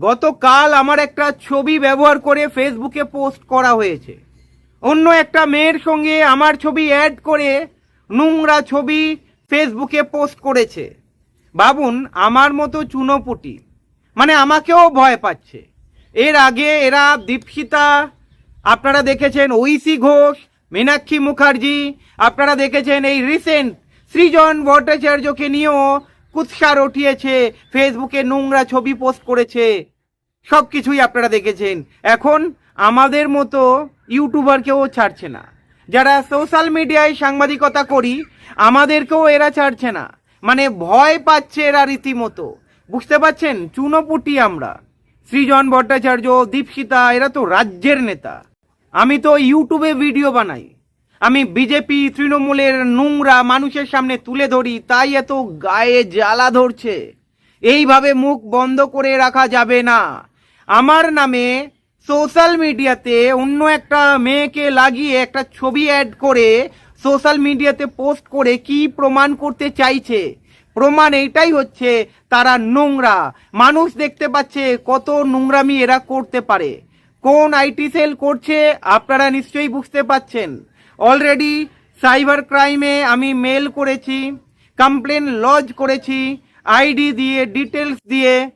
গতকাল আমার একটা ছবি ব্যবহার করে ফেসবুকে পোস্ট করা হয়েছে। অন্য একটা মেয়ের সঙ্গে আমার ছবি অ্যাড করে নোংরা ছবি ফেসবুকে পোস্ট করেছে। ভাবুন আমার মতো চুনোপুটি। মানে আমাকেও ভয় পাচ্ছে। এর আগে এরা দীপশিতা, আপনারা দেখেছেন ঐশী ঘোষ, মীনাক্ষী মুখার্জি, আপনারা দেখেছেন এই রিসেন্ট সৃজন ভট্টাচার্যকে নিয়েও কুৎসার উঠিয়েছে ফেসবুকে নোংরা ছবি পোস্ট করেছে সব কিছুই আপনারা দেখেছেন। এখন আমাদের মতো ইউটিউবারকেও ছাড়ছে না। যারা সোশ্যাল মিডিয়ায় সাংবাদিকতা করি, আমাদেরকেও এরা ছাড়ছে না। মানে ভয় পাচ্ছে এরা রীতিমতো। বুঝতে পারছেন? চুনোপুটি আমরা। সৃজন ভট্টাচার্য, দীপশিতা, এরা তো রাজ্যের নেতা। আমি তো ইউটিউবে ভিডিও বানাই। আমি বিজেপি তৃণমূলের নোংরা মানুষের সামনে তুলে ধরি, তাই এত গায়ে জ্বালা ধরছে। এইভাবে মুখ বন্ধ করে রাখা যাবে না। আমার নামে সোশ্যাল মিডিয়াতে অন্য একটা মেয়েকে লাগিয়ে একটা ছবি অ্যাড করে সোশ্যাল মিডিয়াতে পোস্ট করে কি প্রমাণ করতে চাইছে। প্রমাণ এইটাই হচ্ছে তারা নোংরা। মানুষ দেখতে পাচ্ছে কত নোংরামি এরা করতে পারে। কোন আইটি সেল করছে আপনারা নিশ্চয়ই বুঝতে পাচ্ছেন। অলরেডি সাইবার ক্রাইমে আমি মেল করেছি কমপ্লেন লজ করেছি আইডি দিয়ে ডিটেলস দিয়ে।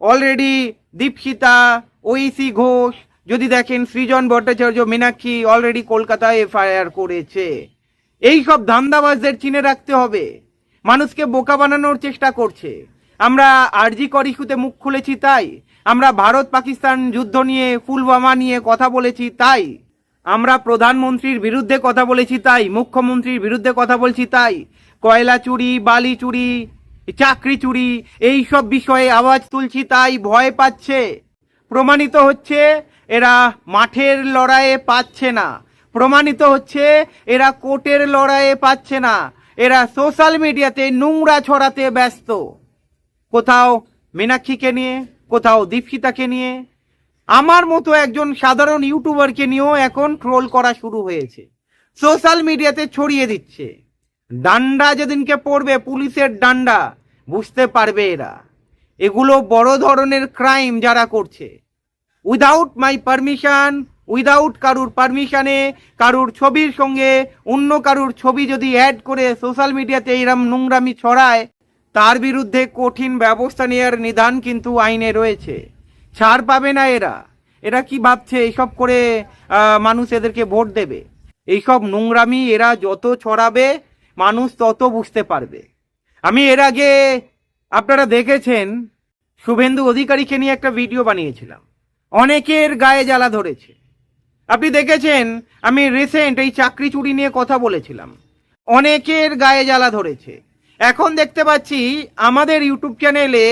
অলরেডি দীপশিতা ঐশী ঘোষ, যদি দেখেন সৃজন ভট্টাচার্য, মীনাক্ষী অলরেডি কলকাতায় এফআইআর করেছে। এই সব ধান্দাবাজদের চিনে রাখতে হবে। মানুষকে বোকা বানানোর চেষ্টা করছে। আমরা আরজি কর ইস্যুতে মুখ খুলেছি তাই। আমরা ভারত পাকিস্তান যুদ্ধ নিয়ে ফুলবামা নিয়ে কথা বলেছি তাই। আমরা প্রধানমন্ত্রীর বিরুদ্ধে কথা বলেছি তাই, মুখ্যমন্ত্রীর বিরুদ্ধে কথা বলছি তাই। কয়লা চুরি, বালি চুরি, চাকরি চুরি, এই সব বিষয়ে আওয়াজ তুলছি তাই ভয় পাচ্ছে। প্রমাণিত হচ্ছে এরা মাঠের লড়াইয়ে পাচ্ছে না। প্রমাণিত হচ্ছে এরা কোর্টের লড়াইয়ে পাচ্ছে না। এরা সোশ্যাল মিডিয়াতে নোংরা ছড়াতে ব্যস্ত। কোথাও মীনাক্ষীকে নিয়ে, কোথাও দীপশিতাকে নিয়ে আমার মতো একজন সাধারণ ইউটিউবারকে নিয়েও এখন ট্রোল করা শুরু হয়েছে। সোশ্যাল মিডিয়াতে ছড়িয়ে দিচ্ছে। ডান্ডা যেদিনকে পড়বে, পুলিশের ডান্ডা, বুঝতে পারবে এরা। এগুলো বড় ধরনের ক্রাইম যারা করছে। উইদাউট মাই পারমিশন উইদাউট কারুর পারমিশনে কারুর ছবির সঙ্গে, অন্য কারুর ছবি যদি অ্যাড করে সোশ্যাল মিডিয়াতে এরম নোংরামি ছড়ায়, তার বিরুদ্ধে কঠিন ব্যবস্থা নেওয়ার নিদান কিন্তু আইনে রয়েছে। ছাড় পাবে না এরা। এরা কি ভাবছে, এইসব করে মানুষ এদেরকে ভোট দেবে? এইসব নোংরামি এরা যত ছড়াবে, মানুষ তত বুঝতে পারবে। আমি এর আগে আপনারা দেখেছেন, শুভেন্দু অধিকারীকে নিয়ে একটা ভিডিও বানিয়েছিলাম। অনেকের গায়ে জ্বালা ধরেছে। আপনি দেখেছেন, আমি রিসেন্ট এই চাকরি চুরি নিয়ে কথা বলেছিলাম। অনেকের গায়ে জ্বালা ধরেছে। এখন দেখতে পাচ্ছি, আমাদের ইউটিউব চ্যানেলে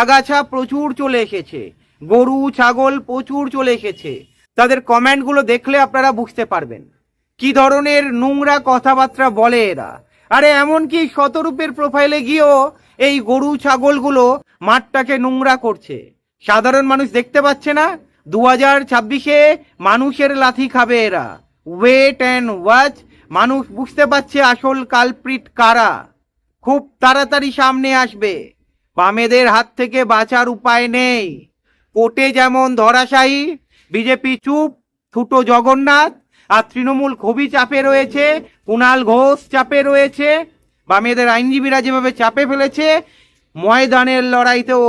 আগাছা প্রচুর চলে এসেছে। গরু, ছাগল প্রচুর চলে এসেছে। তাদের কমেন্টগুলো দেখলে আপনারা বুঝতে পারবেন। কি ধরনের নোংরা কথাবার্তা বলে এরা। আরে এমনকি শতরূপের প্রোফাইলে গিয়েও এই গরু, ছাগলগুলো মাঠটাকে নোংরা করছে। সাধারণ মানুষ দেখতে পাচ্ছে না? দু হাজার ছাব্বিশে মানুষের লাথি খাবে এরা। ওয়েট অ্যান্ড ওয়াচ মানুষ বুঝতে পারছে আসল কালপ্রিট কারা। খুব তাড়াতাড়ি সামনে আসবে। বামেদের হাত থেকে বাঁচার উপায় নেই। কোর্টে যেমন ধরাশায়ী, বিজেপি চুপ, ছুটো জগন্নাথ আর তৃণমূল খুবই চাপে রয়েছে কুণাল ঘোষ চাপে রয়েছে, বামেদের আইনজীবীরা যেভাবে চাপে ফেলেছে, ময়দানের লড়াইতেও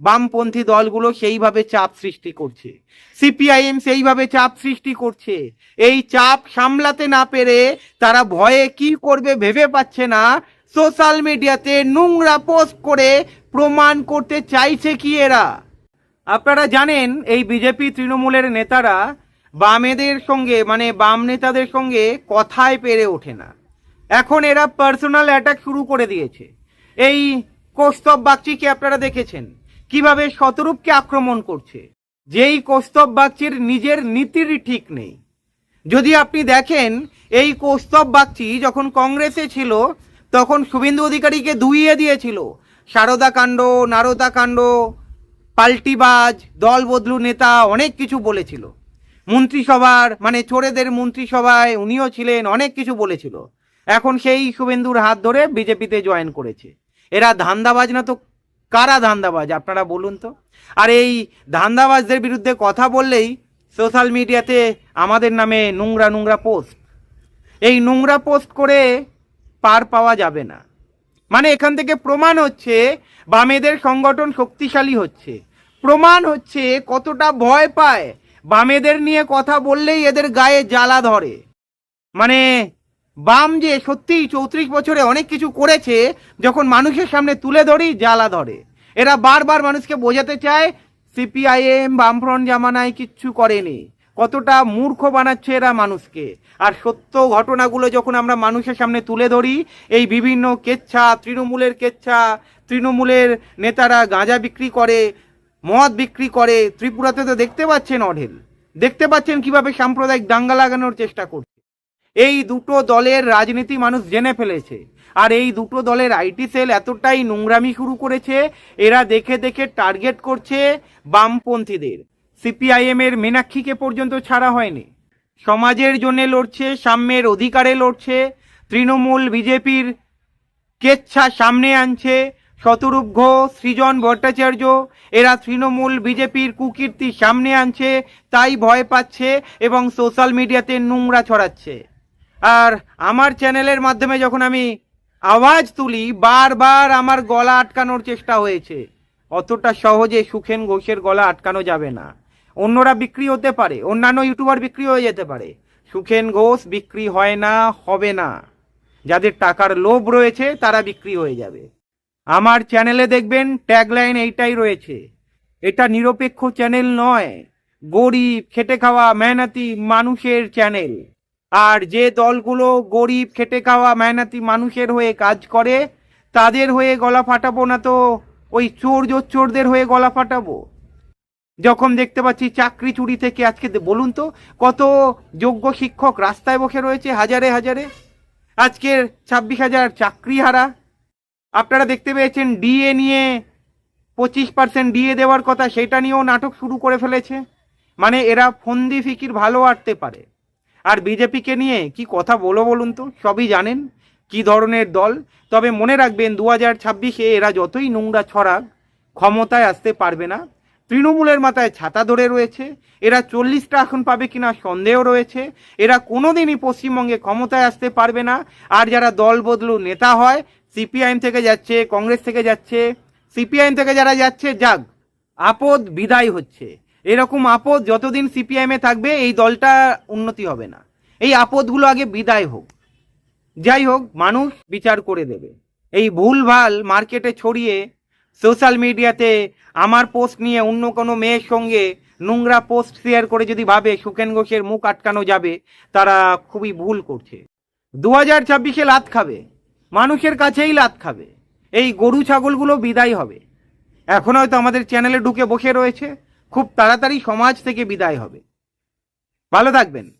বামপন্থী দলগুলো সেইভাবে চাপ সৃষ্টি করছে। সিপিআইএম সেইভাবে চাপ সৃষ্টি করছে। এই চাপ সামলাতে না পেরে তারা ভয়ে কি করবে ভেবে পাচ্ছে না। সোশ্যাল মিডিয়াতে নোংরা পোস্ট করে প্রমাণ করতে চাইছে কি এরা? আপনারা জানেন, এই বিজেপি তৃণমূলের নেতারা বামেদের সঙ্গে মানে বাম নেতাদের সঙ্গে কথায় পেরে ওঠে না। এখন এরা পার্সোনাল অ্যাটাক শুরু করে দিয়েছে। এই কৌস্তব বাগচিকে আপনারা দেখেছেন, কীভাবে শতরূপকে আক্রমণ করছে। যেই কৌস্তব বাগচির নিজের নীতির ঠিক নেই। যদি আপনি দেখেন, এই কৌস্তব বাগচি যখন কংগ্রেসে ছিল, তখন শুভেন্দু অধিকারীকে ধুইয়ে দিয়েছিল। সারদা কাণ্ড, নারদা কাণ্ড পাল্টিবাজ, দল বদলু নেতা অনেক কিছু বলেছিল। মন্ত্রিসভার মানে চোরেদের মন্ত্রিসভায় উনিও ছিলেন, অনেক কিছু বলেছিল। এখন সেই শুভেন্দুর হাত ধরে বিজেপিতে জয়েন করেছে। এরা ধান্দাবাজ না তো কারা ধান্দাবাজ, আপনারা বলুন তো? আর এই ধান্দাবাজদের বিরুদ্ধে কথা বললেই সোশ্যাল মিডিয়াতে আমাদের নামে নোংরা নোংরা পোস্ট। এই নোংরা পোস্ট করে পার পাওয়া যাবে না। মানে এখান থেকে প্রমাণ হচ্ছে, বামেদের সংগঠন শক্তিশালী হচ্ছে। প্রমাণ হচ্ছে কতটা ভয় পায়। বামেদের নিয়ে কথা বললেই এদের গায়ে জ্বালা ধরে। মানে বাম যে সত্যিই চৌত্রিশ বছরে অনেক কিছু করেছে, যখন মানুষের সামনে তুলে ধরি জ্বালা ধরে। এরা বারবার মানুষকে বোঝাতে চায়, সিপিআইএম, বামফ্রন্ট, জামানায় কিচ্ছু করেনি। কতটা মূর্খ বানাচ্ছে এরা মানুষকে। আর সত্য ঘটনাগুলো যখন আমরা মানুষের সামনে তুলে ধরি, এই বিভিন্ন কেচ্ছা, তৃণমূলের কেচ্ছা, তৃণমূলের নেতারা গাঁজা বিক্রি করে মদ বিক্রি করে। ত্রিপুরাতে তো দেখতে পাচ্ছেন অঢেল। দেখতে পাচ্ছেন কীভাবে সাম্প্রদায়িক দাঙ্গা লাগানোর চেষ্টা করছে। এই দুটো দলের রাজনীতি মানুষ জেনে ফেলেছে। আর এই দুটো দলের আইটি সেল এতটাই নোংরামি শুরু করেছে, এরা দেখে দেখে টার্গেট করছে বামপন্থীদের। সিপিআইএম এর মীনাক্ষীকে পর্যন্ত ছাড়া হয়নি। সমাজের জন্য লড়ছে, সাম্যের অধিকারে লড়ছে, তৃণমূল বিজেপির কেচ্ছা সামনে আনছে শতরূপ সৃজন ভট্টাচার্য, এরা তৃণমূল বিজেপির কুকীর্তি সামনে আনছে, তাই ভয় পাচ্ছে এবং সোশ্যাল মিডিয়াতে নোংরা ছড়াচ্ছে। আর আমার চ্যানেলের মাধ্যমে যখন আমি আওয়াজ তুলি, বারবার আমার গলা আটকানোর চেষ্টা হয়েছে। অতটা সহজে সুখেন ঘোষের গলা আটকানো যাবে না। অন্যরা বিক্রি হতে পারে, অন্যান্য ইউটিউবার বিক্রি হয়ে যেতে পারে। সুখেন ঘোষ বিক্রি হয় না, হবে না। যাদের টাকার লোভ রয়েছে, তারা বিক্রি হয়ে যাবে। আমার চ্যানেলে দেখবেন ট্যাগলাইন এইটাই রয়েছে। এটা নিরপেক্ষ চ্যানেল নয়, গরিব, খেটে খাওয়া, মেহনতি মানুষের চ্যানেল আর যে দলগুলো গরিব, খেটে খাওয়া, মেহনতি মানুষের হয়ে কাজ করে, তাদের হয়ে গলা ফাটাবো না তো, ওই চোর চোরদের হয়ে গলা ফাটাবো। যখন দেখতে পাচ্ছি চাকরি চুরি থেকে আজকে বলুন তো, কত যোগ্য শিক্ষক রাস্তায় বসে রয়েছে হাজারে হাজারে। আজকের ছাব্বিশ হাজার চাকরি হারা আপনারা দেখতে পেয়েছেন ডিএ নিয়ে পঁচিশ পার্সেন্ট ডিএ দেওয়ার কথা, সেটা নিয়েও নাটক শুরু করে ফেলেছে। মানে এরা ফন্দি ফিকির ভালো আটতে পারে। আর বিজেপিকে নিয়ে কি কথা বলো বলুন তো? সবই জানেন কি ধরনের দল। তবে মনে রাখবেন, দু হাজার ছাব্বিশে এরা যতই নোংরা ছড়াক, ক্ষমতায় আসতে পারবে না। তৃণমূলের মাথায় ছাতা ধরে রয়েছে। এরা চল্লিশটা আসন পাবে কিনা সন্দেহ রয়েছে। এরা কোনোদিনই পশ্চিমবঙ্গে ক্ষমতায় আসতে পারবে না। আর যারা দল বদলু নেতা হয় সিপিআইএম থেকে যাচ্ছে, কংগ্রেস থেকে যাচ্ছে, সিপিআইএম থেকে যারা যাচ্ছে, যাক, আপদ বিদায় হচ্ছে। এরকম আপদ যতদিন সিপিআইএমে থাকবে, এই দলটা উন্নতি হবে না। এই আপদগুলো আগে বিদায় হোক। যাই হোক, মানুষ বিচার করে দেবে। এই ভুলভাল মার্কেটে ছড়িয়ে সোশ্যাল মিডিয়াতে আমার পোস্ট নিয়ে অন্য কোনো মেয়ের সঙ্গে নোংরা পোস্ট শেয়ার করে যদি ভাবে সুখেন ঘোষের মুখ আটকানো যাবে, তারা খুবই ভুল করছে। দু হাজার ছাব্বিশে লাত খাবে। মানুষের কাছেই লাত খাবে। এই গরু ছাগলগুলো বিদায় হবে। এখন হয়তো আমাদের চ্যানেলে ঢুকে বসে রয়েছে। খুব তাড়াতাড়ি সমাজ থেকে বিদায় হবে। ভালো থাকবেন।